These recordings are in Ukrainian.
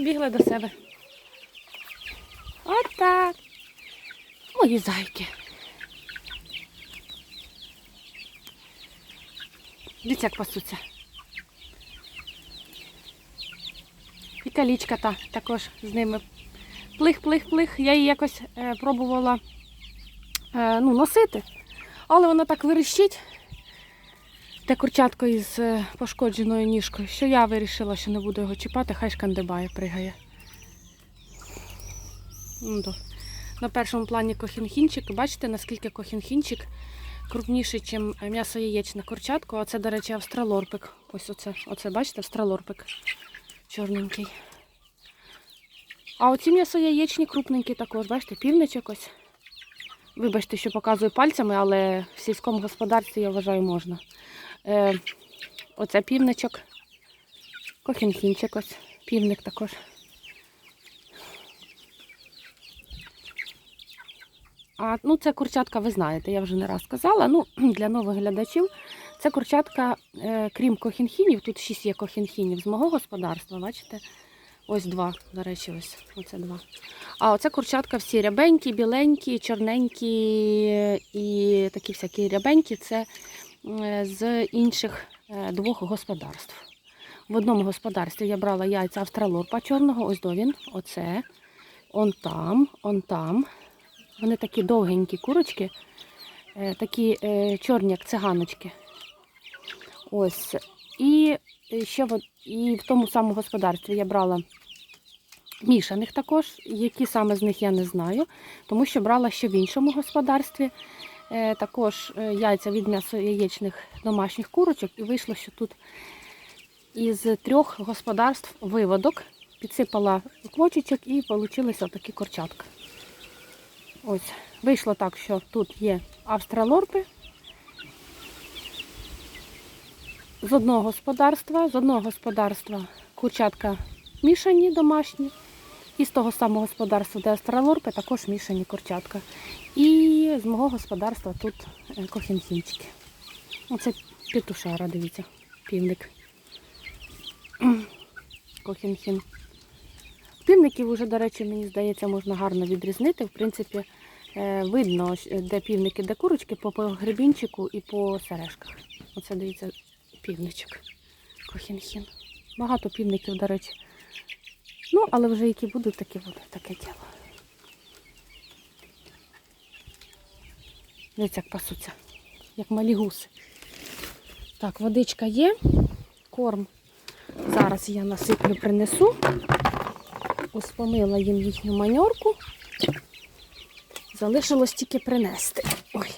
всі до себе. От так. Мої зайки. Дивіться, як пасуться. І калічка та також з ними. Плих, плих, плих. Я її якось е, пробувала е, ну, носити, але вона так вирішить, те курчатко із е, пошкодженою ніжкою, що я вирішила, що не буду його чіпати, хай шкандибає, пригає. Ну. На першому плані кохінхінчик. Бачите, наскільки кохінхінчик крупніший, ніж м'ясо яєчне курчатко. А це, до речі, австралорпик. Ось оце, оце бачите, австралорпик чорненький. А оці м'ясо яєчні крупненькі також, бачите, півничок ось. Вибачте, що показую пальцями, але в сільському господарстві, я вважаю, можна. Е, оце півничок. Кохінхінчик ось. Півник також. А, ну, це курчатка, ви знаєте, я вже не раз казала. Ну, для нових глядачів. Це курчатка, е, крім кохінхінів, тут шість є кохінхінів з мого господарства, бачите? Ось два, до речі, ось оце два. А оце курчатка всі рябенькі, біленькі, чорненькі і такі всякі рябенькі. Це з інших е, двох господарств. В одному господарстві я брала яйця австралорпа чорного, ось до він, оце, он там, он там. Вони такі довгенькі курочки, е, такі е, чорні, як циганочки. Ось. І ще в, і в тому самому господарстві я брала мішаних також. Які саме з них я не знаю, тому що брала ще в іншому господарстві. Е, також е, яйця від м'ясо яєчних домашніх курочок. І вийшло, що тут із трьох господарств виводок підсипала квочечок і вийшли такі корчатка. Ось, вийшло так, що тут є австралорпи з одного господарства, з одного господарства курчатка мішані домашні, і з того самого господарства, де австралорпи, також мішані курчатка. І з мого господарства тут е, кохінхінчики. Оце петушара, дивіться, півник. Кохінхін. Півників вже, до речі, мені здається, можна гарно відрізнити. В принципі, е, видно, де півники, де курочки, по гребінчику і по сережках. Оце дивіться, півничок. Кохінхін. Багато півників, до речі. Ну, але вже які будуть, такі будуть, таке діло. Дивіться, як пасуться, як малі гуси. Так, водичка є, корм. Зараз я насиплю, принесу. Ось їм їхню маньорку. Залишилось тільки принести. Ой.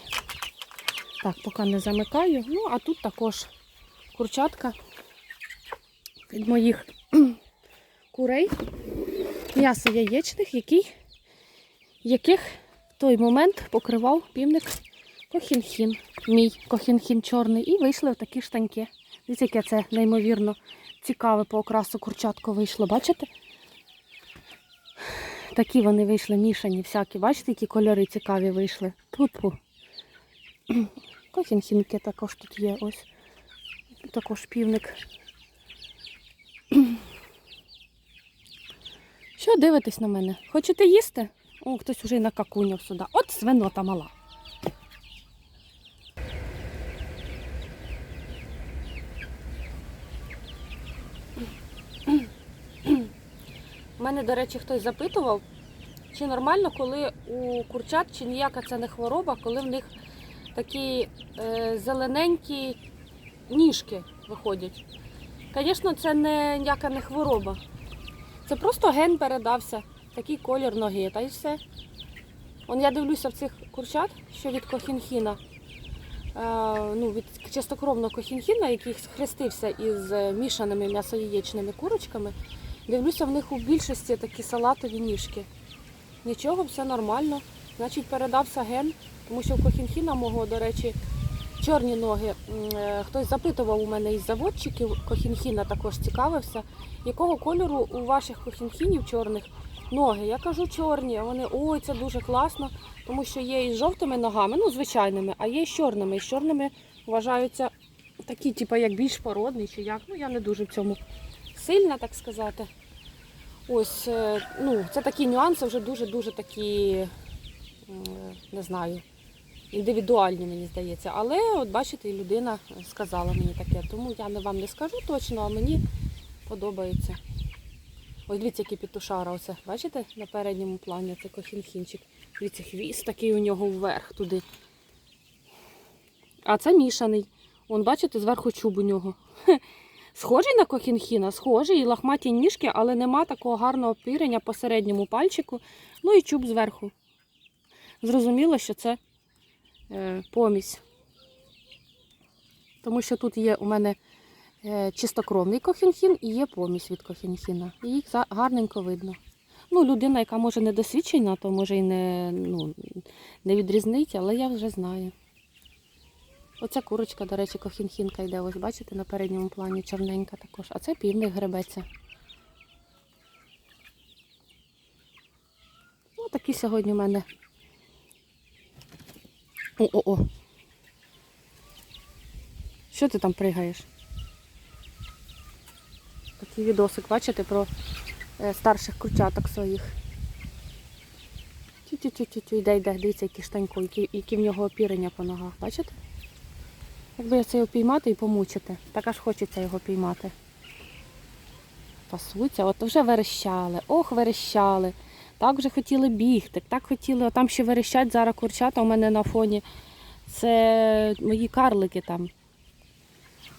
Так, поки не замикаю. Ну, а тут також курчатка від моїх курей. М'ясо яєчних, який, яких в той момент покривав півник кохінхін. Мій кохінхін чорний. І вийшли в такі штаньки. Дивіться, яке це неймовірно цікаве по окрасу курчатко вийшло. Бачите? Такі вони вийшли мішані, всякі. Бачите, які кольори цікаві вийшли. Тут. Кохінхінки також тут є. Ось. Також півник. Що дивитесь на мене? Хочете їсти? О, хтось уже накакуняв сюди. От свинота мала. Мене, до речі, хтось запитував, чи нормально, коли у курчат, чи ніяка це не хвороба, коли в них такі е, зелененькі ніжки виходять. Звісно, це не ніяка не хвороба. Це просто ген передався, такий колір ноги, та й все. Он я дивлюся в цих курчат, що від кохінхіна, е, ну, від чистокровного кохінхіна, який хрестився із е, мішаними м'ясояєчними курочками. Дивлюся, в них у більшості такі салатові ніжки. Нічого, все нормально. Значить, передався ген, тому що в кохінхіна мого, до речі, чорні ноги. Е, Хтось запитував у мене із заводчиків, кохінхіна також цікавився, якого кольору у ваших кохінхінів чорних ноги. Я кажу чорні, а вони ой, це дуже класно, тому що є із жовтими ногами, ну звичайними, а є з чорними, і з чорними вважаються такі, типу, як більш породні, чи як. Ну, я не дуже в цьому сильна, так сказати. Ось, е, ну, це такі нюанси вже дуже-дуже такі, не знаю, індивідуальні, мені здається. Але от бачите, людина сказала мені таке. Тому я вам не скажу точно, а мені подобається. Ось дивіться, який петушара оце. Бачите на передньому плані це кохінхінчик. Дивіться, хвіст такий у нього вверх туди. А це мішаний. Вон, бачите, зверху чуб у нього. Схожий на кохінхіна, схожий, і лахматі ніжки, але нема такого гарного пірення по середньому пальчику. Ну і чуб зверху. Зрозуміло, що це е, помісь. Тому що тут є у мене е, чистокровний кохінхін і є помісь від кохінхіна. І їх гарненько видно. Ну, людина, яка може не досвідчена, то може і не, ну, не відрізнить, але я вже знаю. Оця курочка, до речі, кохінхінка йде. Ось бачите, на передньому плані чорненька також. А це півник гребеться. Ось такі сьогодні у мене. О-о-о. Що ти там пригаєш? Такий відосик, бачите, про е, старших курчаток своїх. Тю-тю-тю-тю, йде, йде, дивіться, який штанько, які, які в нього опірення по ногах, бачите? Якби я це його піймати і помучити, так аж хочеться його піймати. Пасуться, от вже верещали, ох, верещали. Так вже хотіли бігти, так хотіли, там ще верещать зараз курчата у мене на фоні. Це мої карлики там.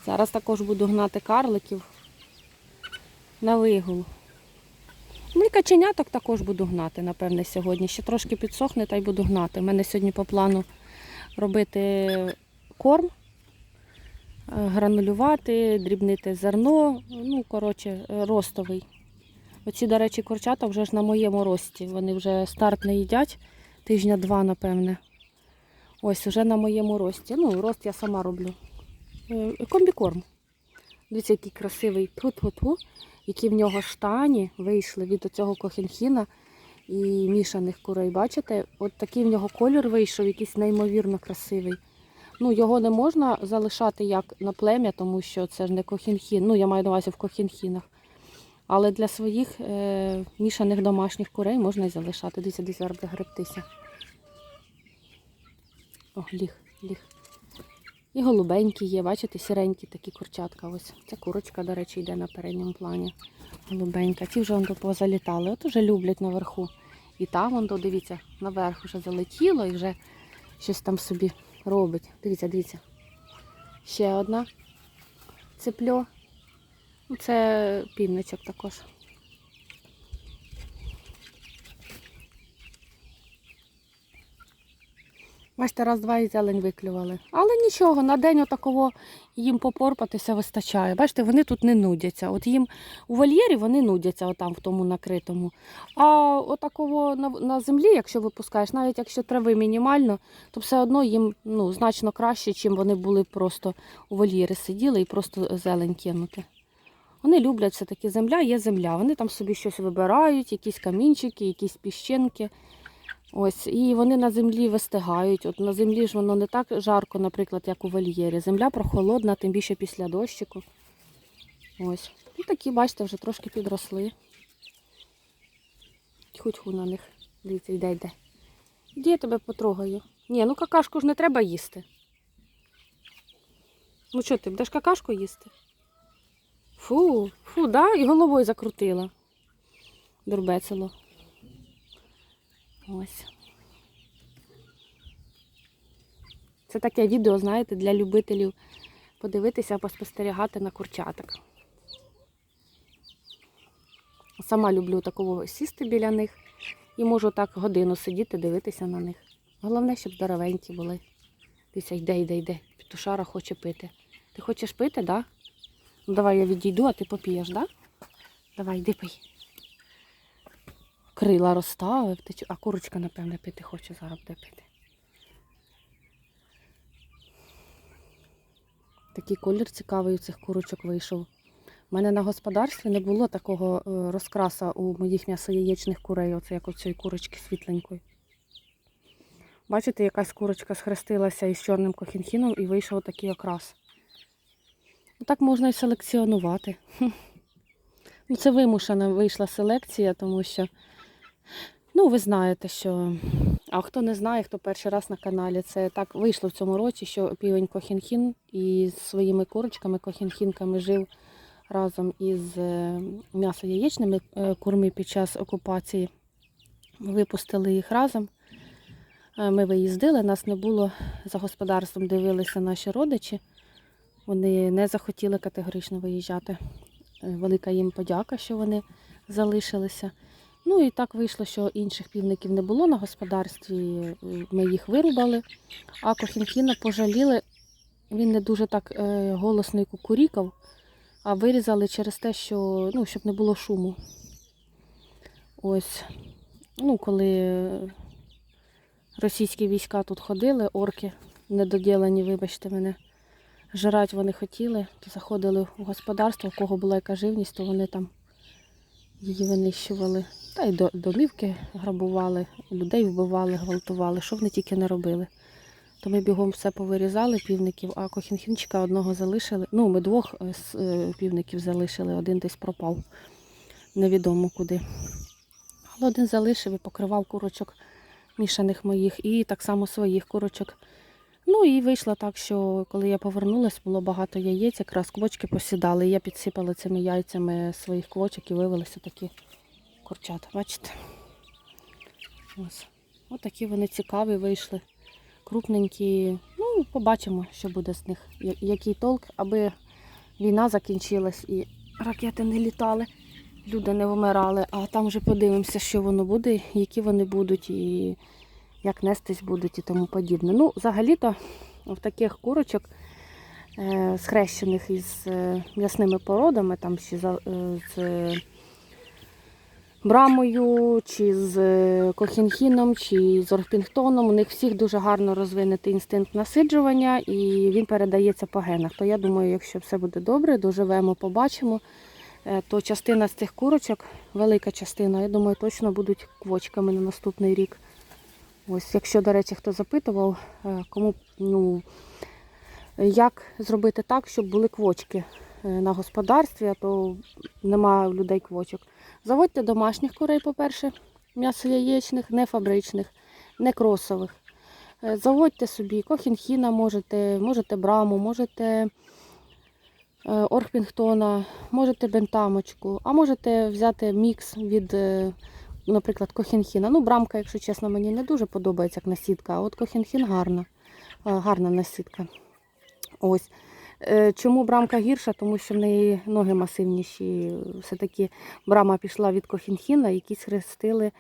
Зараз також буду гнати карликів на вигул. Ну і каченяток також буду гнати, напевне, сьогодні. Ще трошки підсохне та й буду гнати. У мене сьогодні по плану робити корм, гранулювати, дрібнити зерно, ну, коротше, е, ростовий. Оці, до речі, курчата вже ж на моєму рості. Вони вже старт не їдять, тижня два, напевне. Ось, вже на моєму рості. Ну, рост я сама роблю. Е, Комбікорм. Дивіться, який красивий ту-ту-ту, які в нього штані вийшли від цього кохінхіна і мішаних курей. Бачите, от такий в нього колір вийшов, якийсь неймовірно красивий. Ну, його не можна залишати як на плем'я, тому що це ж не кохінхін. Ну, я маю на увазі в кохінхінах. Але для своїх е, мішаних домашніх курей можна і залишати. Дивіться, десь зараз гребтися. О, ліг, ліг. І голубенькі є, бачите, сіренькі такі курчатка. Ось. Ця курочка, до речі, йде на передньому плані. Голубенька. Ті вже вон до позалітали. От уже люблять наверху. І там вон, до, дивіться, наверх вже залетіло і вже щось там собі робить. Дивіться, дивіться. Ще одна цепльо. Ну, Це півничок також. Бачите, раз-два і зелень виклювали. Але нічого, на день отакого їм попорпатися вистачає. Бачите, вони тут не нудяться. От їм у вольєрі вони нудяться отам в тому накритому. А отакого на, на землі, якщо випускаєш, навіть якщо трави мінімально, то все одно їм ну, значно краще, чим вони були просто у вольєрі сиділи і просто зелень кинути. Вони люблять все-таки земля, є земля. Вони там собі щось вибирають, якісь камінчики, якісь піщинки. Ось, і вони на землі вистигають. От на землі ж воно не так жарко, наприклад, як у вольєрі. Земля прохолодна, тим більше після дощику. Ось. І такі, бачите, вже трошки підросли. Тьху-тьху на них. Дивіться, йде, йде. Іди я тебе потрогаю. Ні, ну какашку ж не треба їсти. Ну що ти, будеш какашку їсти? Фу, фу, да? І головою закрутила. Дурбецело. Ось. Це таке відео, знаєте, для любителів подивитися, поспостерігати на курчаток. Сама люблю такого сісти біля них і можу так годину сидіти, дивитися на них. Головне, щоб здоровенькі були. Дивіться, йде, йде, йде. Петушара хоче пити. Ти хочеш пити, так? Да? Ну давай я відійду, а ти поп'єш, так? Да? Давай, йди пий. Крила розставив, а курочка, напевне, пити хоче зараз буде пити. Такий колір цікавий у цих курочок вийшов. У мене на господарстві не було такого е, розкраса у моїх м'ясояєчних курей, оце як у цієї курочки світленької. Бачите, якась курочка схрестилася із чорним кохінхіном і вийшов такий окрас. Ну, Так можна і селекціонувати. Ну, це вимушена вийшла селекція, тому що, ну, ви знаєте, що. А хто не знає, хто перший раз на каналі, це так вийшло в цьому році, що півень Кохінхін із своїми курочками, кохінхінками жив разом із е, м'ясо-яєчними е, курми під час окупації. Випустили їх разом. Е, Ми виїздили, нас не було за господарством, дивилися наші родичі. Вони не захотіли категорично виїжджати. Велика їм подяка, що вони залишилися. Ну і так вийшло, що інших півників не було на господарстві. е, Ми їх вирубали, а Кохінкіна пожаліли. Він не дуже так е, голосно і кукурікав, а вирізали через те, що ну, щоб не було шуму. Ось, ну, коли російські війська тут ходили, орки недоділені, вибачте мене, жрать вони хотіли, то заходили в господарство, у кого була яка живність, то вони там її винищували. Та й до- домівки грабували, людей вбивали, гвалтували, що вони тільки не робили. То ми бігом все повирізали півників, а кохінхінчика одного залишили. Ну, ми двох е, е, півників залишили, один десь пропав. Невідомо куди. Але один залишив і покривав курочок мішаних моїх і так само своїх курочок. Ну і вийшло так, що коли я повернулась, було багато яєць, якраз квочки посідали. І я підсипала цими яйцями своїх квочок і вивелися такі курчата. Бачите? Ось. Ось такі вони цікаві вийшли. Крупненькі. Ну, побачимо, що буде з них. Який толк, аби війна закінчилась і ракети не літали, люди не вмирали, а там вже подивимося, що воно буде, які вони будуть і як нестись будуть і тому подібне. Ну, взагалі-то в таких курочок, е, схрещених із е, м'ясними породами, там ще за, е, з брамою, чи з е, кохінхіном, чи з орпінгтоном, у них всіх дуже гарно розвинутий інстинкт насиджування і він передається по генах. То я думаю, якщо все буде добре, доживемо, побачимо, е, то частина з цих курочок, велика частина, я думаю, точно будуть квочками на наступний рік. Ось, якщо, до речі, хто запитував, е, кому ну, як зробити так, щоб були квочки е, на господарстві, а то немає у людей квочок. Заводьте домашніх курей, по-перше, м'ясо яєчних, не фабричних, не кросових. Е, Заводьте собі кохінхіна, можете, можете браму, можете орхпінгтона, можете бентамочку, а можете взяти мікс від, наприклад, кохінхіна. Ну, брамка, якщо чесно, мені не дуже подобається як насідка, а от кохінхін гарна, гарна насідка. Ось. Е, Чому брамка гірша? Тому що в неї ноги масивніші. Все-таки брама пішла від кохінхіна, які схрестили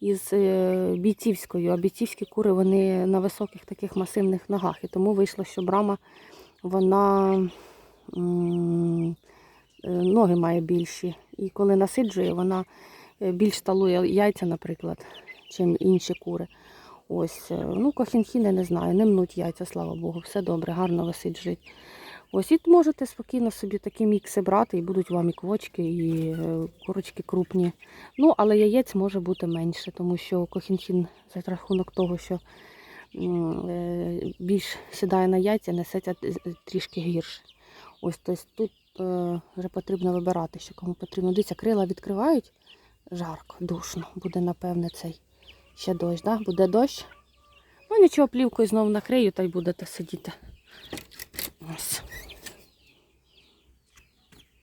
із е, бійцівською. А бійцівські кури вони на високих таких масивних ногах. І тому вийшло, що брама вона е, ноги має більші. І коли насиджує, вона більш талує яйця, наприклад, чим інші кури. Ось, е, ну, кохінхіни не знаю, не мнуть яйця, слава Богу, все добре, гарно висиджують. Ось і можете спокійно собі такі мікси брати, і будуть вам і квочки, і е, курочки крупні. Ну, але яєць може бути менше, тому що кохінхін за рахунок того, що е, більш сідає на яйця, несеться трішки гірше. Ось тобто тут е, вже потрібно вибирати, що кому потрібно. Дивіться, крила відкривають жарко, душно. Буде, напевне, цей ще дощ. Да? Буде дощ. Ну нічого, плівкою знову накрию та й будете сидіти. Ось.